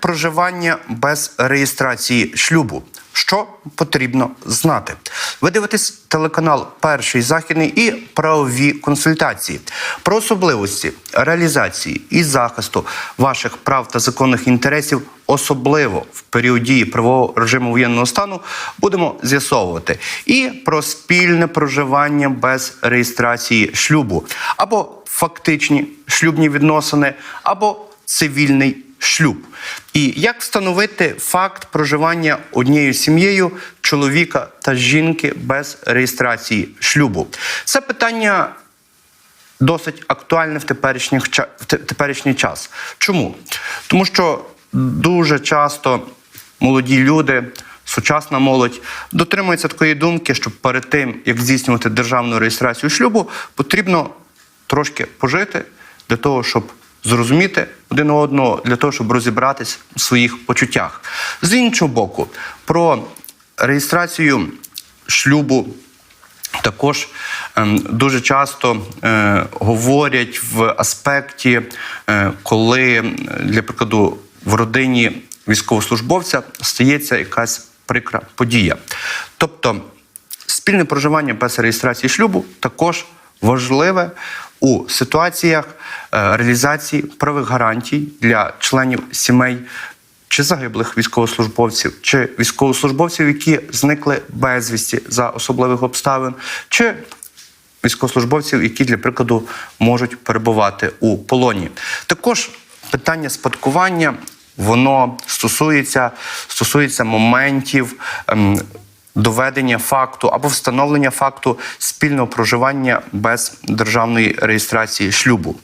Проживання без реєстрації шлюбу. Що потрібно знати? Ви дивитесь телеканал Перший західний і правові консультації про особливості реалізації і захисту ваших прав та законних інтересів, особливо в період дії правового режиму воєнного стану, будемо з'ясовувати і про спільне проживання без реєстрації шлюбу, або фактичні шлюбні відносини, або цивільний шлюб. І як встановити факт проживання однією сім'єю чоловіка та жінки без реєстрації шлюбу? Це питання досить актуальне в, теперішніх, в теперішній час. Чому? Тому що дуже часто молоді люди. Сучасна молодь дотримується такої думки, що перед тим, як здійснювати державну реєстрацію шлюбу, потрібно трошки пожити для того, щоб зрозуміти один одного, для того, щоб розібратись в своїх почуттях. З іншого боку, про реєстрацію шлюбу також ем, дуже часто е, говорять в аспекті, е, коли, для прикладу, в родині військовослужбовця стається якась прикра подія. Тобто спільне проживання без реєстрації шлюбу також важливе у ситуаціях е, реалізації правих гарантій для членів сімей чи загиблих військовослужбовців, чи військовослужбовців, які зникли безвісті за особливих обставин, чи військовослужбовців, які, для прикладу, можуть перебувати у полоні. Також питання спадкування воно стосується, стосується моментів. ем, Доведення факту або встановлення факту спільного проживання без державної реєстрації шлюбу.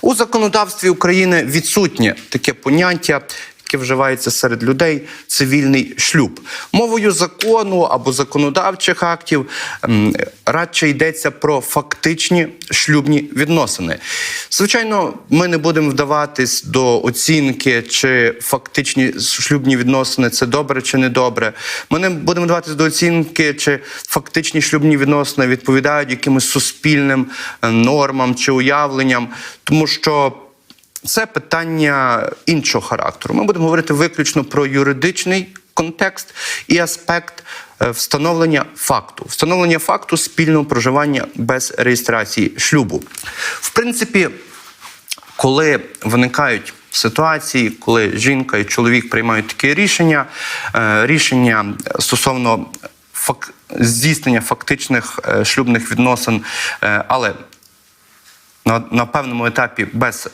У законодавстві України відсутнє таке поняття, яке вживається серед людей цивільний шлюб. Мовою закону або законодавчих актів радше йдеться про фактичні шлюбні відносини. Звичайно, ми не будемо вдаватись до оцінки, чи фактичні шлюбні відносини це добре чи не добре. Ми не будемо вдаватись до оцінки, чи фактичні шлюбні відносини відповідають якимось суспільним е, нормам чи уявленням, тому що. Це питання іншого характеру. Ми будемо говорити виключно про юридичний контекст і аспект е, встановлення факту, встановлення факту спільного проживання без реєстрації шлюбу. В принципі, коли виникають ситуації, коли жінка і чоловік приймають таке рішення, е, рішення стосовно здійснення фактичних е, шлюбних відносин, але на, на певному етапі без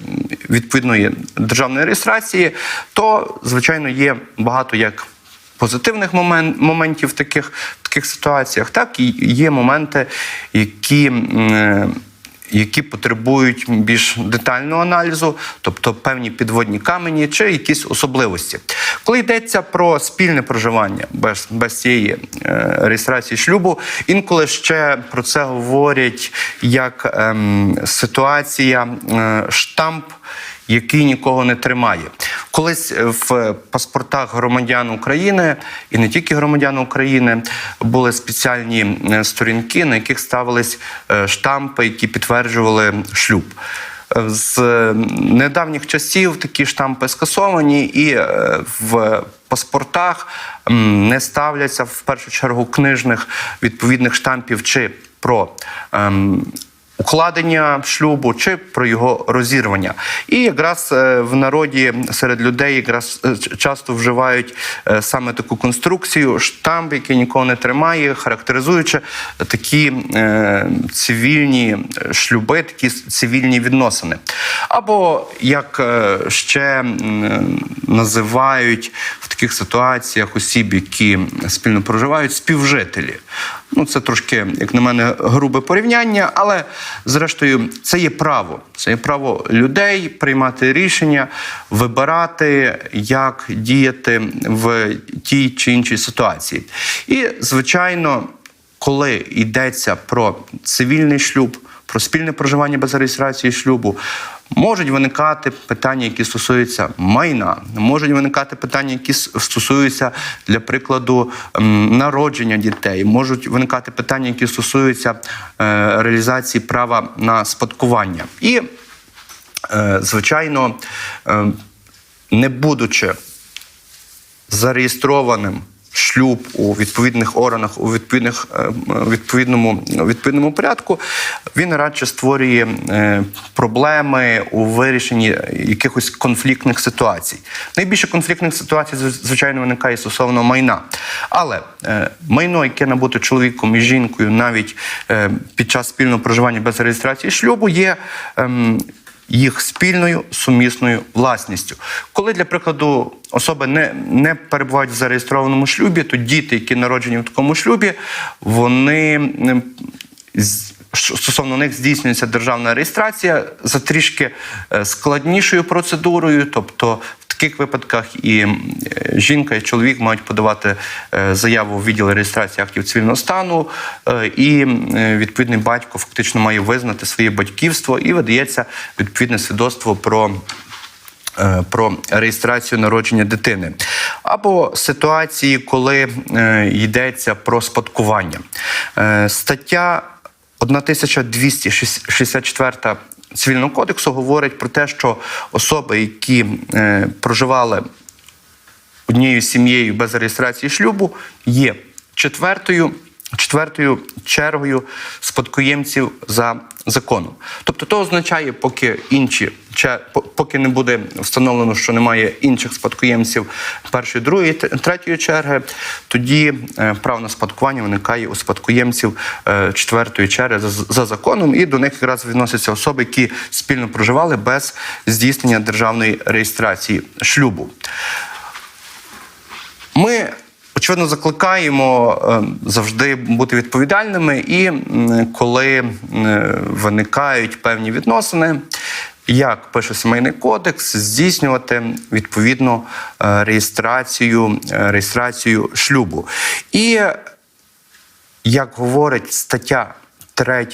відповідної державної реєстрації, то звичайно є багато як позитивних момент, моментів в таких, в таких ситуаціях, так і є моменти, які. Які потребують більш детального аналізу, тобто певні підводні камені чи якісь особливості. Коли йдеться про спільне проживання без, без цієї е, реєстрації шлюбу, інколи ще про це говорять як е, ситуація е, штамп. Який нікого не тримає, колись е, в паспортах громадян України і не тільки громадян України були спеціальні е, сторінки, на яких ставились е, штампи, які підтверджували шлюб. З недавніх часів такі штампи скасовані, і в паспортах не ставляться в першу чергу книжних відповідних штампів чи про. Укладення шлюбу чи про його розірвання, і якраз е, в народі серед людей якраз е, часто вживають е, саме таку конструкцію, штамп, який нікого не тримає, характеризуючи такі цивільні шлюби, такі цивільні відносини. Або як ще називають в таких ситуаціях осіб, які спільно проживають, співжителі. Ну, це трошки, як на мене, грубе порівняння, але зрештою це є право. Це є право людей приймати рішення, вибирати, як діяти в тій чи іншій ситуації. І, звичайно, коли йдеться про цивільний шлюб, про спільне проживання без реєстрації шлюбу, можуть виникати питання, які стосуються майна, можуть виникати питання, які стосуються, для прикладу, народження дітей, можуть виникати питання, які стосуються е, реалізації права на спадкування. І, е, звичайно, е, не будучи зареєстрованим шлюб у відповідних органах у відповідних е, відповідному відповідному порядку, він радше створює е, проблеми у вирішенні якихось конфліктних ситуацій. Найбільше конфліктних ситуацій звичайно виникає стосовно майна, але е, майно, яке набуте чоловіком і жінкою, навіть під час спільного проживання без реєстрації шлюбу, є. Їх спільною сумісною власністю. Коли, для прикладу, особи не, не перебувають в зареєстрованому шлюбі, то діти, які народжені в такому шлюбі, вони стосовно них здійснюється державна реєстрація за трішки е, складнішою процедурою, тобто. Таких випадках і е, жінка, і чоловік мають подавати е, заяву в відділ реєстрації актів цивільного стану, е, і відповідний батько фактично має визнати своє батьківство і видається відповідне свідоцтво про. Про реєстрацію народження дитини або ситуації, коли йдеться про спадкування. Стаття 1264 цивільного кодексу говорить про те, що особи, які е, проживали однією сім'єю без реєстрації шлюбу, є четвертою. Четвертою чергою спадкоємців за законом. Тобто, то означає, поки інші поки не буде встановлено, що немає інших спадкоємців першої, другої, третьої черги, тоді е, право на спадкування виникає у спадкоємців е, четвертої черги за законом, і до них якраз відносяться особи, які спільно проживали без здійснення державної реєстрації шлюбу. Ми очевидно закликаємо е, завжди бути відповідальними, і коли е, виникають певні відносини. Як пише сімейний кодекс, здійснювати відповідно е, реєстрацію, реєстрацію шлюбу. І як говорить стаття 3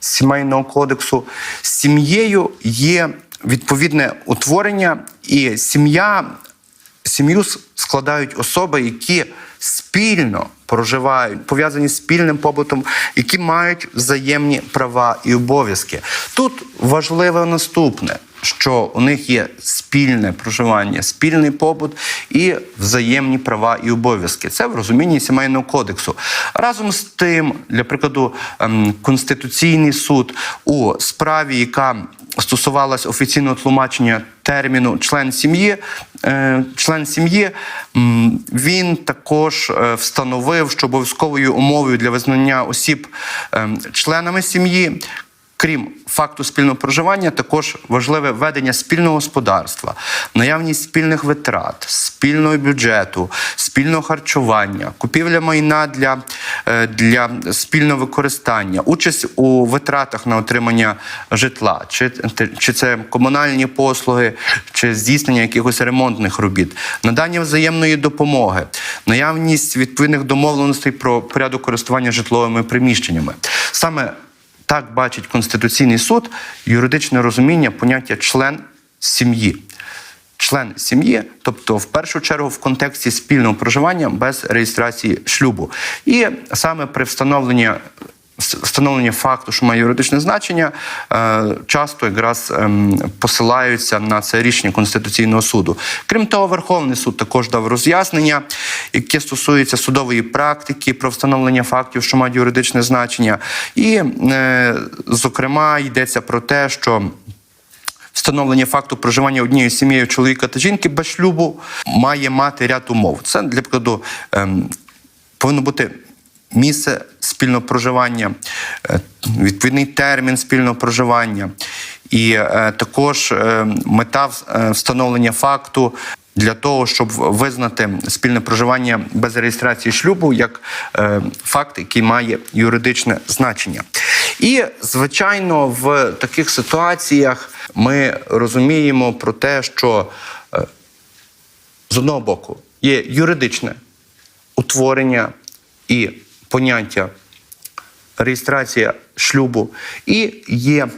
сімейного кодексу, сім'єю є відповідне утворення, і сім'я, сім'ю складають особи, які спільно проживають, пов'язані з спільним побутом, які мають взаємні права і обов'язки. Тут важливе наступне. Що у них є спільне проживання, спільний побут і взаємні права і обов'язки. Це в розумінні сімейного кодексу. Разом з тим, для прикладу, ем, Конституційний суд у справі, яка стосувалась офіційного тлумачення терміну член сім'ї, е, член сім'ї, він також е, встановив, що обов'язковою умовою для визнання осіб ем, членами сім'ї. Крім факту спільного проживання, також важливе ведення спільного господарства, наявність спільних витрат, спільного бюджету, спільного харчування, купівля майна для, е, для спільного використання, участь у витратах на отримання житла, чи, чи це комунальні послуги, чи здійснення якихось ремонтних робіт, надання взаємної допомоги, наявність відповідних домовленостей про порядок користування житловими приміщеннями. Саме так бачить Конституційний суд юридичне розуміння поняття член сім'ї. Член сім'ї, тобто в першу чергу в контексті спільного проживання без реєстрації шлюбу. І саме при встановленні встановлення факту, що має юридичне значення, е, часто якраз ем, посилаються на це рішення Конституційного суду. Крім того, Верховний суд також дав роз'яснення, яке стосується судової практики про встановлення фактів, що мають юридичне значення. І, е, зокрема, йдеться про те, що Встановлення факту проживання однією сім'єю чоловіка та жінки без шлюбу має мати ряд умов. Це для прикладу ем, повинно бути місце спільного проживання, е, відповідний термін спільного проживання, і е, також е, мета встановлення факту. Для того щоб визнати спільне проживання без реєстрації шлюбу як е, факт, який має юридичне значення, і звичайно, в таких ситуаціях ми розуміємо про те, що е, з одного боку є юридичне утворення і поняття реєстрація шлюбу, і є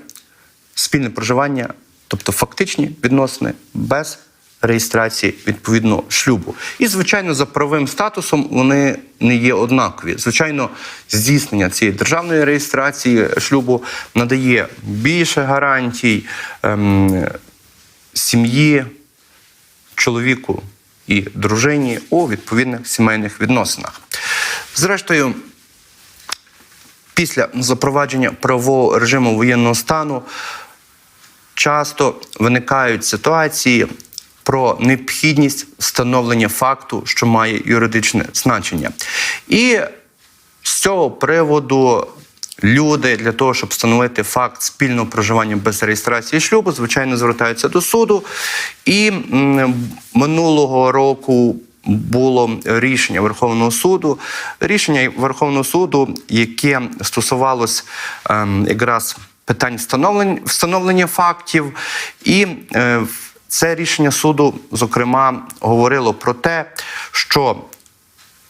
спільне проживання, тобто фактичні відносини без реєстрації відповідного шлюбу. І, звичайно, за правовим статусом вони не є однакові. Звичайно, здійснення цієї державної реєстрації шлюбу надає більше гарантій ем, сім'ї, чоловіку і дружині у відповідних сімейних відносинах. Зрештою, після запровадження правового режиму воєнного стану часто виникають ситуації про необхідність встановлення факту, що має юридичне значення. І з цього приводу люди для того, щоб встановити факт спільного проживання без реєстрації шлюбу, звичайно, звертаються до суду. І минулого року. Було рішення Верховного суду, рішення Верховного суду, яке стосувалось ем, якраз питань встановлення, встановлення фактів, і е, це рішення суду, зокрема, говорило про те, що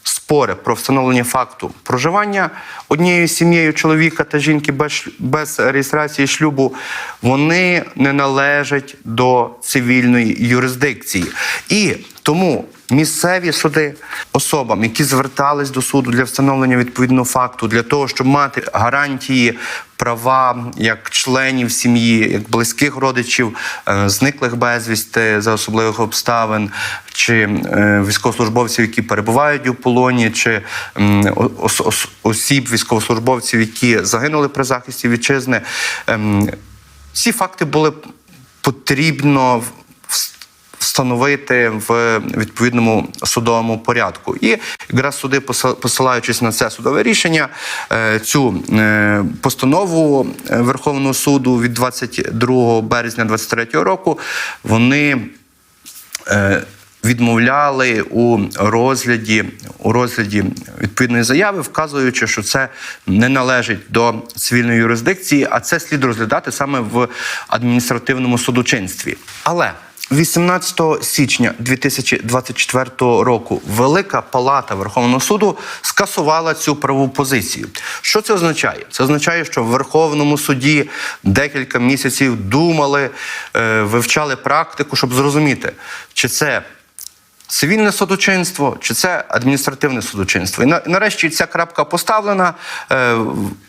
спори про встановлення факту проживання однією сім'єю чоловіка та жінки без, без реєстрації шлюбу, вони не належать до цивільної юрисдикції. І тому місцеві суди особам, які звертались до суду для встановлення відповідного факту, для того, щоб мати гарантії права як членів сім'ї, як близьких родичів, е, зниклих безвісти за особливих обставин, чи е, військовослужбовців, які перебувають у полоні, чи осіб військовослужбовців, які загинули при захисті вітчизни. Ем, Ці факти були потрібно встановити в відповідному судовому порядку. І якраз суди, посилаючись на це судове рішення, е, цю е, постанову е, Верховного суду від 22 березня 2023 року, вони відмовляли у розгляді, у розгляді відповідної заяви, вказуючи, що це не належить до цивільної юрисдикції, а це слід розглядати саме в адміністративному судочинстві. Але 18 січня 2024 року Велика Палата Верховного суду скасувала цю праву позицію. Що це означає? Це означає, що в Верховному суді декілька місяців думали, е, вивчали практику, щоб зрозуміти, чи це цивільне судочинство, чи це адміністративне судочинство. І на- нарешті ця крапка поставлена. Е,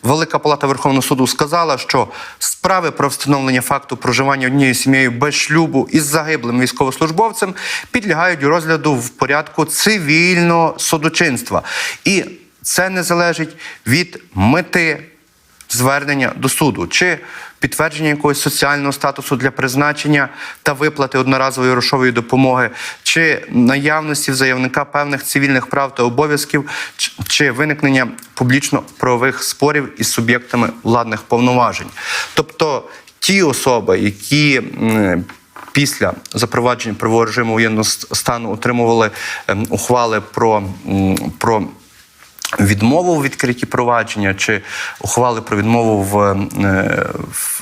Велика Палата Верховного суду сказала, що справи про встановлення факту проживання однією сім'єю без шлюбу із загиблим військовослужбовцем підлягають розгляду в порядку цивільного судочинства. І це не залежить від мети звернення до суду? Чи підтвердження якогось соціального статусу для призначення та виплати одноразової грошової допомоги, чи наявності в заявника певних цивільних прав та обов'язків, чи- виникнення публічно-правових спорів із суб'єктами владних повноважень. Тобто ті особи, які Після запровадження правового режиму воєнного стану отримували ем, ухвали про, про відмову у відкритті провадження чи ухвали про відмову в, е, в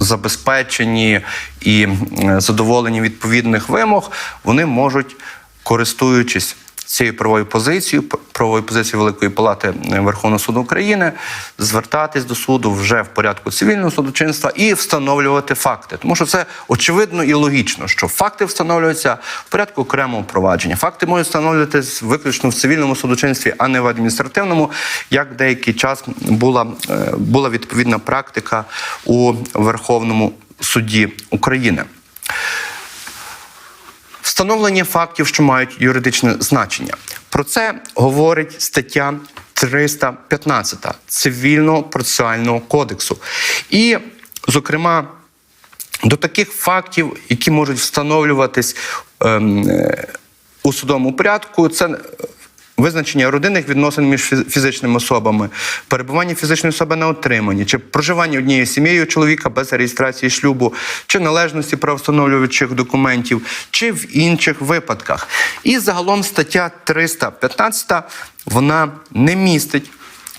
забезпеченні і е, задоволенні відповідних вимог, вони можуть, користуючись цією правовою позицією, правовою позицією Великої Палати е, Верховного суду України, звертатись до суду вже в порядку цивільного судочинства і встановлювати факти. Тому що це очевидно і логічно, що факти встановлюються в порядку окремого провадження. Факти можуть встановлюватись виключно в цивільному судочинстві, а не в адміністративному, як деякий час була, е, була відповідна практика у Верховному суді України. Встановлення фактів, що мають юридичне значення. Про це говорить стаття 315 Цивільного процесуального кодексу. І, зокрема, до таких фактів, які можуть встановлюватись ем, е, у судовому порядку, це е, визначення родинних відносин між фізичними особами, перебування фізичної особи на отриманні, чи проживання однією сім'єю чоловіка без реєстрації шлюбу, чи належності правовстановлюючих документів, чи в інших випадках. І загалом стаття 315 вона не містить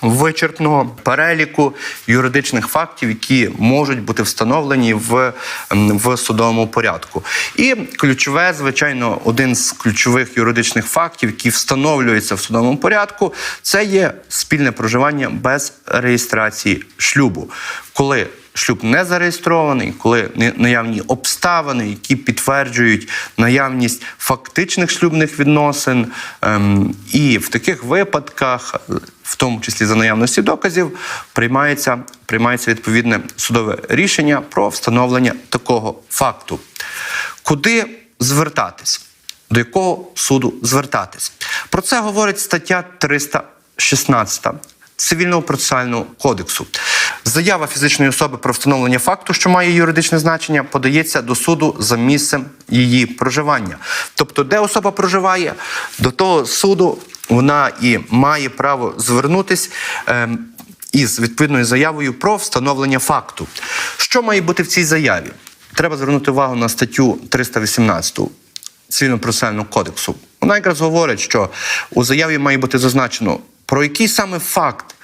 вичерпного переліку юридичних фактів, які можуть бути встановлені в, в судовому порядку. І ключове, звичайно, один з ключових юридичних фактів, які встановлюються в судовому порядку, це є спільне проживання без реєстрації шлюбу. Коли шлюб не зареєстрований, коли наявні обставини, які підтверджують наявність фактичних шлюбних відносин, ем, і в таких випадках, в тому числі за наявності доказів, приймається, приймається відповідне судове рішення про встановлення такого факту. Куди звертатись? До якого суду звертатись? Про це говорить стаття 316 Цивільного процесуального кодексу. Заява фізичної особи про встановлення факту, що має юридичне значення, подається до суду за місцем її проживання. Тобто, де особа проживає, до того суду вона і має право звернутись. ем, із відповідною заявою про встановлення факту. Що має бути в цій заяві? Треба звернути увагу на статтю 318 Цивільно-процесуального кодексу. Вона якраз говорить, що у заяві має бути зазначено, про який саме факт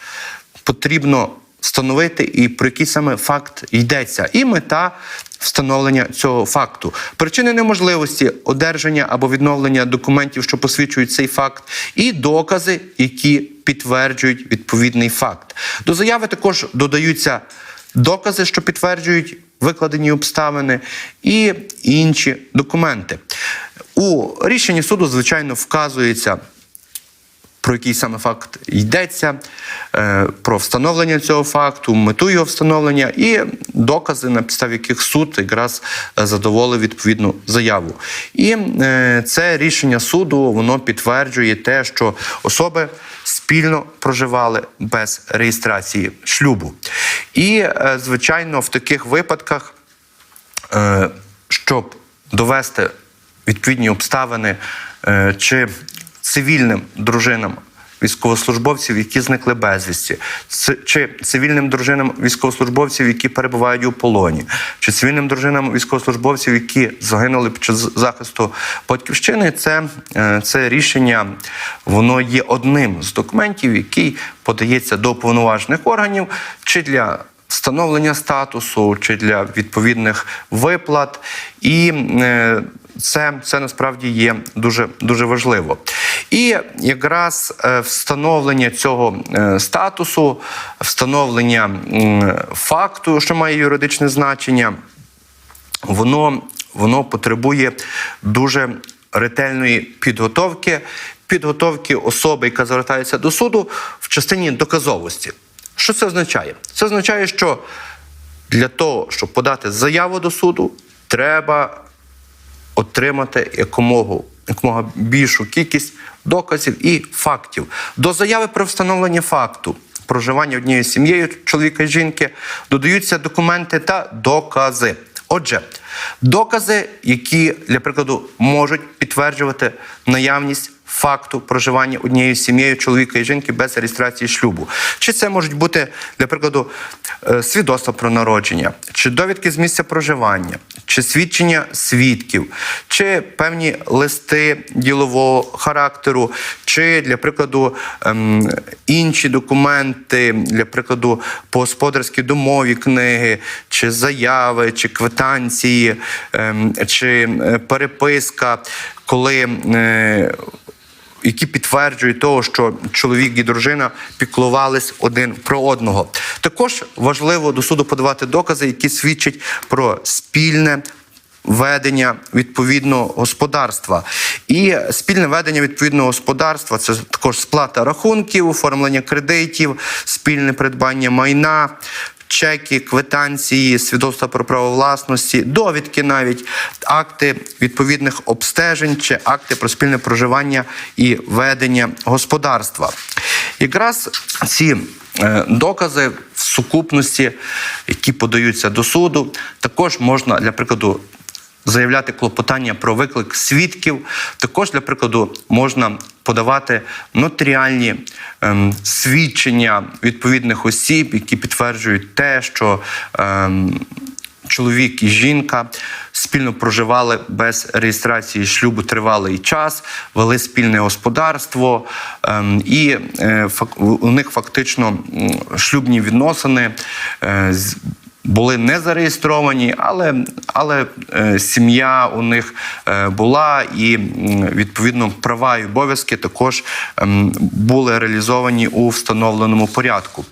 потрібно встановити і про який саме факт йдеться, і мета встановлення цього факту, причини неможливості одержання або відновлення документів, що посвідчують цей факт, і докази, які підтверджують відповідний факт. До заяви також додаються докази, що підтверджують викладені обставини, і інші документи. У рішенні суду, звичайно, вказується про який саме факт йдеться, е, про встановлення цього факту, мету його встановлення і докази, на підставі яких суд якраз е, задоволив відповідну заяву. І е, це рішення суду воно підтверджує те, що особи спільно проживали без реєстрації шлюбу. І, звичайно, в таких випадках, щоб довести відповідні обставини чи цивільним дружинам військовослужбовців, які зникли безвісті, чи цивільним дружинам військовослужбовців, які перебувають у полоні, чи цивільним дружинам військовослужбовців, які загинули під час захисту батьківщини, це, е, це рішення воно є одним з документів, який подається до повноважених органів, чи для встановлення статусу, чи для відповідних виплат. І е, це, це насправді є дуже, дуже важливо. І якраз е, встановлення цього е, статусу, встановлення факту, що має юридичне значення, воно, воно потребує дуже ретельної підготовки, підготовки особи, яка звертається до суду в частині доказовості. Що це означає? Це означає, що для того, щоб подати заяву до суду, треба отримати якомога, якомога більшу кількість доказів і фактів. До заяви про встановлення факту проживання однією сім'єю чоловіка і жінки додаються документи та докази. Отже, докази, які, для прикладу, можуть підтверджувати наявність факту проживання однією сім'єю чоловіка і жінки без реєстрації шлюбу. Чи це можуть бути, для прикладу, е, свідоцтва про народження, чи довідки з місця проживання, чи свідчення свідків, чи певні листи ділового характеру, чи, для прикладу, ем, інші документи, для прикладу, по господарській домові книги, чи заяви, чи квитанції, ем, чи е, переписка, коли. Які підтверджують того, що чоловік і дружина піклувались один про одного. Також важливо до суду подавати докази, які свідчать про спільне. Ведення відповідного господарства і спільне ведення відповідного господарства це також сплата рахунків, оформлення кредитів, спільне придбання майна, чеки, квитанції, свідоцтва про право власності, довідки навіть, акти відповідних обстежень чи акти про спільне проживання і ведення господарства. Якраз ці е, докази в сукупності, які подаються до суду, також можна, для прикладу, заявляти клопотання про виклик свідків. Також, для прикладу, можна подавати нотаріальні ем, свідчення відповідних осіб, які підтверджують те, що ем, чоловік і жінка спільно проживали без реєстрації шлюбу тривалий час, вели спільне господарство, ем, і е, у них фактично шлюбні відносини. Були не зареєстровані, але, але е, сім'я у них е, була, і відповідно права і обов'язки також ем, були реалізовані у встановленому порядку.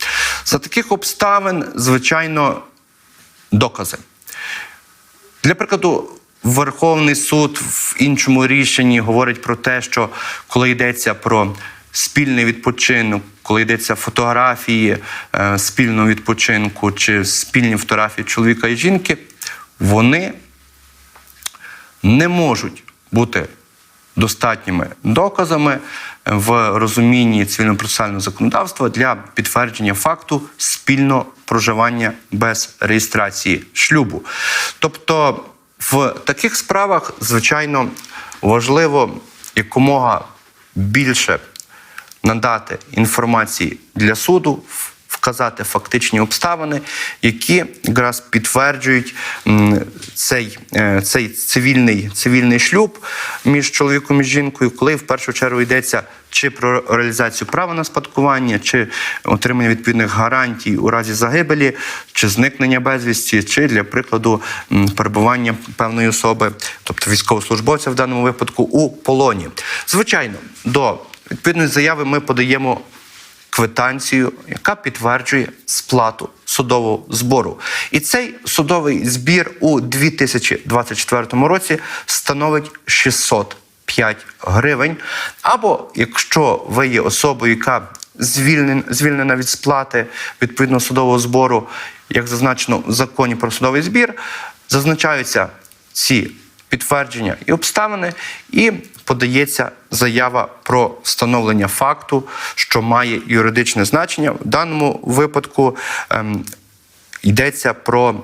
За таких обставин, звичайно, докази. Для прикладу, Верховний суд в іншому рішенні говорить про те, що коли йдеться про спільний відпочинок, коли йдеться фотографії е, спільного відпочинку чи спільні фотографії чоловіка і жінки, вони не можуть бути достатніми доказами в розумінні цивільно-процесуального законодавства для підтвердження факту спільного проживання без реєстрації шлюбу. Тобто, в таких справах, звичайно, важливо якомога більше надати інформації для суду, вказати фактичні обставини, які якраз підтверджують цей, е, цей цивільний, цивільний шлюб між чоловіком і жінкою, коли в першу чергу йдеться чи про реалізацію права на спадкування, чи отримання відповідних гарантій у разі загибелі, чи зникнення безвісті, чи для прикладу перебування певної особи, тобто військовослужбовця в даному випадку, у полоні. Звичайно, до відповідної заяви ми подаємо квитанцію, яка підтверджує сплату судового збору. І цей судовий збір у 2024 році становить 605 гривень. Або якщо ви є особою, яка звільнен- звільнена від сплати відповідно судового збору, як зазначено в законі про судовий збір, зазначаються ці підтвердження і обставини, і подається заява про встановлення факту, що має юридичне значення. В даному випадку ем, йдеться про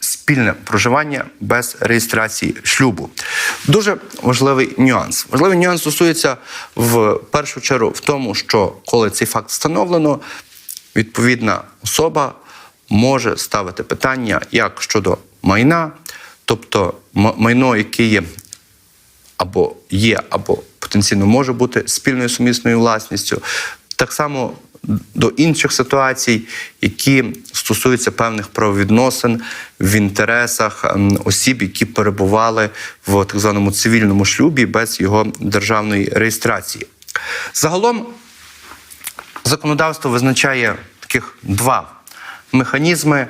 спільне проживання без реєстрації шлюбу. Дуже важливий нюанс. Важливий нюанс стосується в першу чергу в тому, що коли цей факт встановлено, відповідна особа може ставити питання як щодо майна, тобто майно, яке є або є, або потенційно може бути спільною сумісною власністю. Так само до інших ситуацій, які стосуються певних правовідносин в інтересах ем, осіб, які перебували в так званому цивільному шлюбі без його державної реєстрації. Загалом законодавство визначає таких два механізми.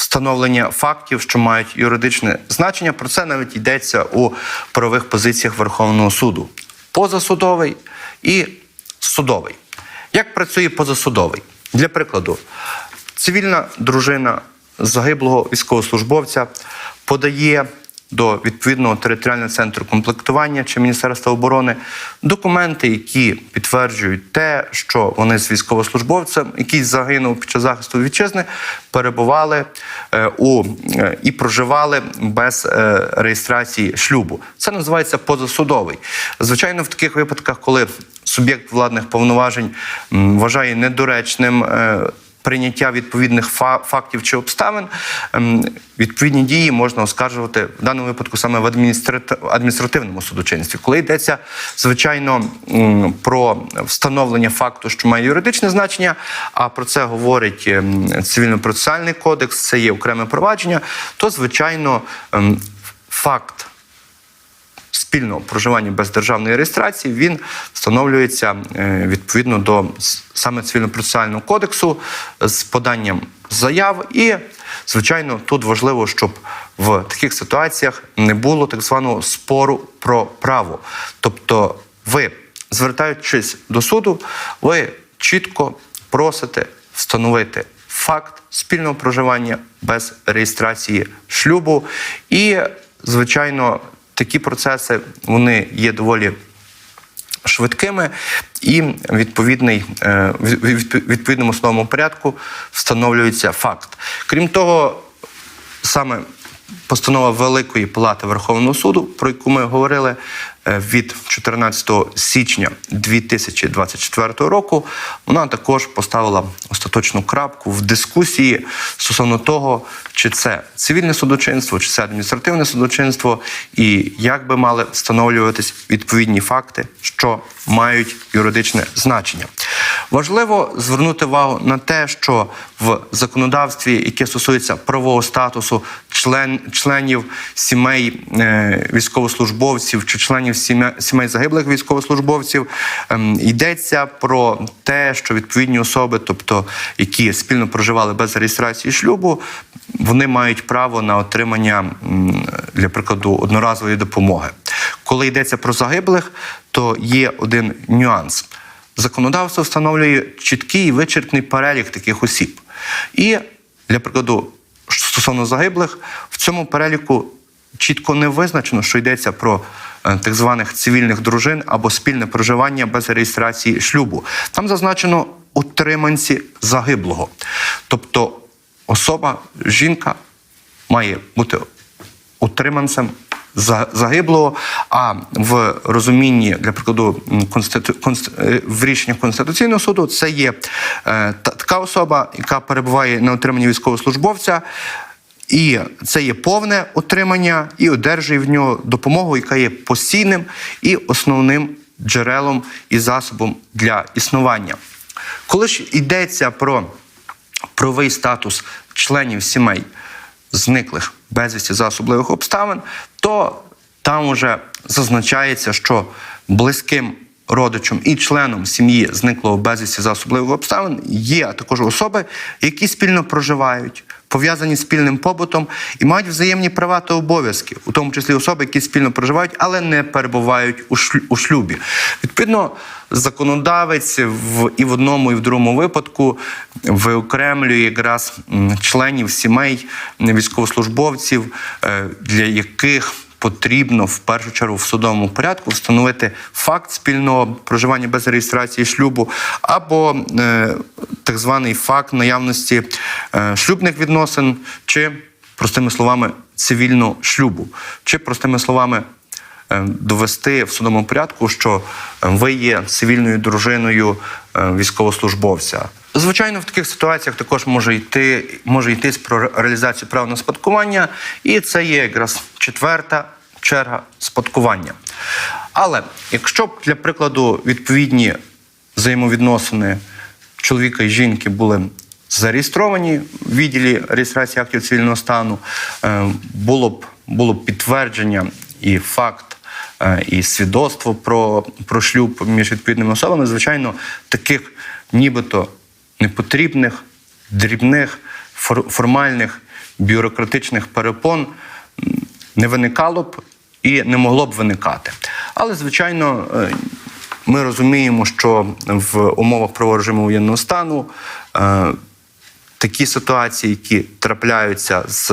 Встановлення фактів, що мають юридичне значення, про це навіть йдеться у правових позиціях Верховного суду: позасудовий і судовий. Як працює позасудовий? Для прикладу, цивільна дружина загиблого військовослужбовця подає до відповідного територіального центру комплектування чи Міністерства оборони документи, які підтверджують те, що вони з військовослужбовцем, який загинув під час захисту вітчизни, перебували е, у е, і проживали без е, реєстрації шлюбу. Це називається позасудовий. Звичайно, в таких випадках, коли суб'єкт владних повноважень вважає недоречним. Прийняття відповідних фа- фактів чи обставин ем, відповідні дії можна оскаржувати в даному випадку саме в адміністрат- адміністративному судочинстві, коли йдеться звичайно про встановлення факту, що має юридичне значення. А про це говорить ем, цивільно-процесуальний кодекс, це є окреме провадження. То звичайно ем, факт спільного проживання без державної реєстрації він встановлюється е, відповідно до саме цивільно-процесуального кодексу з поданням заяв. І, звичайно, тут важливо, щоб в таких ситуаціях не було так званого спору про право. Тобто, ви, звертаючись до суду, ви чітко просите встановити факт спільного проживання без реєстрації шлюбу. І, звичайно, такі процеси вони є доволі швидкими і відповідний, е, відповідному основному порядку встановлюється факт. Крім того, саме постанова Великої Палати Верховного суду, про яку ми говорили від 14 січня 2024 року, вона також поставила остаточну крапку в дискусії стосовно того, чи це цивільне судочинство, чи це адміністративне судочинство, і як би мали встановлюватись відповідні факти, що мають юридичне значення. Важливо звернути увагу на те, що в законодавстві, яке стосується правового статусу член, членів сімей е, військовослужбовців чи членів сімей, сімей загиблих військовослужбовців, ем, йдеться про те, що відповідні особи, тобто які спільно проживали без реєстрації шлюбу, вони мають право на отримання, для прикладу, одноразової допомоги. Коли йдеться про загиблих, то є один нюанс. Законодавство встановлює чіткий і вичерпний перелік таких осіб. І, для прикладу, стосовно загиблих, в цьому переліку чітко не визначено, що йдеться про е, так званих цивільних дружин або спільне проживання без реєстрації шлюбу. Там зазначено утриманці загиблого. Тобто особа, жінка має бути утриманцем загиблого, а в розумінні, для прикладу, конститу... конст... е, в рішенні Конституційного суду це є е, та- така особа, яка перебуває на утриманні військовослужбовця, і це є повне утримання, і одержує в нього допомогу, яка є постійним і основним джерелом і засобом для існування. Коли ж йдеться про правовий статус членів сімей зниклих безвісті за особливих обставин, то там уже зазначається, що близьким родичем і членом сім'ї зниклого безвісті за особливих обставин є також особи, які спільно проживають. Пов'язані спільним побутом і мають взаємні права та обов'язки, у тому числі особи, які спільно проживають, але не перебувають у шлюбі. Відповідно, законодавець в і в одному, і в другому випадку виокремлює якраз членів сімей військовослужбовців, е, для яких потрібно в першу чергу в судовому порядку встановити факт спільного проживання без реєстрації шлюбу, або е, так званий факт наявності е, шлюбних відносин, чи простими словами цивільного шлюбу, чи простими словами е, довести в судовому порядку, що е, ви є цивільною дружиною е, військовослужбовця. Звичайно, в таких ситуаціях також може йти може йтись про реалізацію права на спадкування, і це є якраз четверта черга спадкування. Але якщо б, для прикладу, відповідні взаємовідносини чоловіка і жінки були зареєстровані в відділі реєстрації актів цивільного стану, е, було б було б підтвердження і факт, е, і свідоцтво про, про шлюб між відповідними особами, звичайно, таких нібито непотрібних, дрібних, фор- формальних, бюрократичних перепон не виникало б і не могло б виникати. Але, звичайно, е, ми розуміємо, що в умовах правового режиму воєнного стану е, такі ситуації, які трапляються з,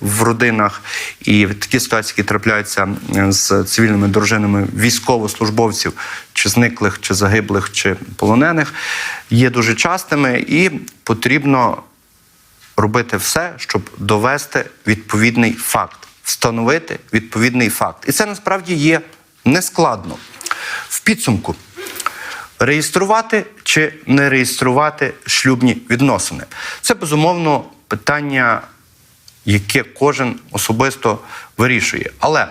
в родинах, і такі ситуації, які трапляються з цивільними дружинами військовослужбовців, чи зниклих, чи загиблих, чи полонених, є дуже частими, і потрібно робити все, щоб довести відповідний факт, встановити відповідний факт. І це насправді є нескладно. В підсумку реєструвати чи не реєструвати шлюбні відносини. Це безумовно питання, яке кожен особисто вирішує. Але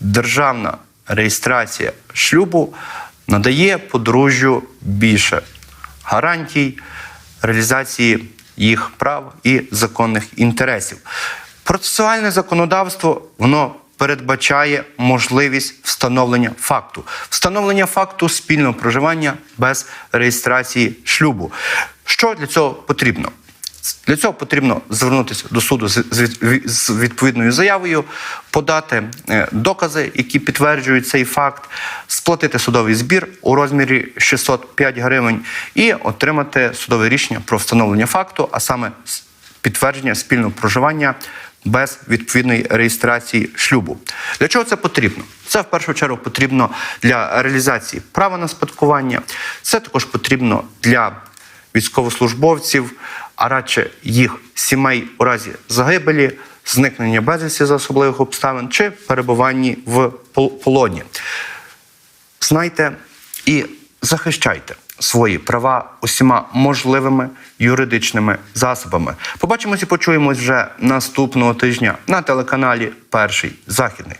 державна реєстрація шлюбу надає подружжю більше гарантій реалізації їх прав і законних інтересів. Процесуальне законодавство воно передбачає можливість встановлення факту, встановлення факту спільного проживання без реєстрації шлюбу. Що для цього потрібно? Для цього потрібно звернутися до суду з з від- з відповідною заявою, подати е, докази, які підтверджують цей факт, сплатити судовий збір у розмірі 605 гривень і отримати судове рішення про встановлення факту, а саме підтвердження спільного проживання без відповідної реєстрації шлюбу. Для чого це потрібно? Це в першу чергу потрібно для реалізації права на спадкування. Це також потрібно для військовослужбовців, а радше їх сімей у разі загибелі, зникнення безвісті за особливих обставин чи перебуванні в полоні. Знайте і захищайте свої права усіма можливими юридичними засобами. Побачимось і почуємось вже наступного тижня на телеканалі Перший Західний.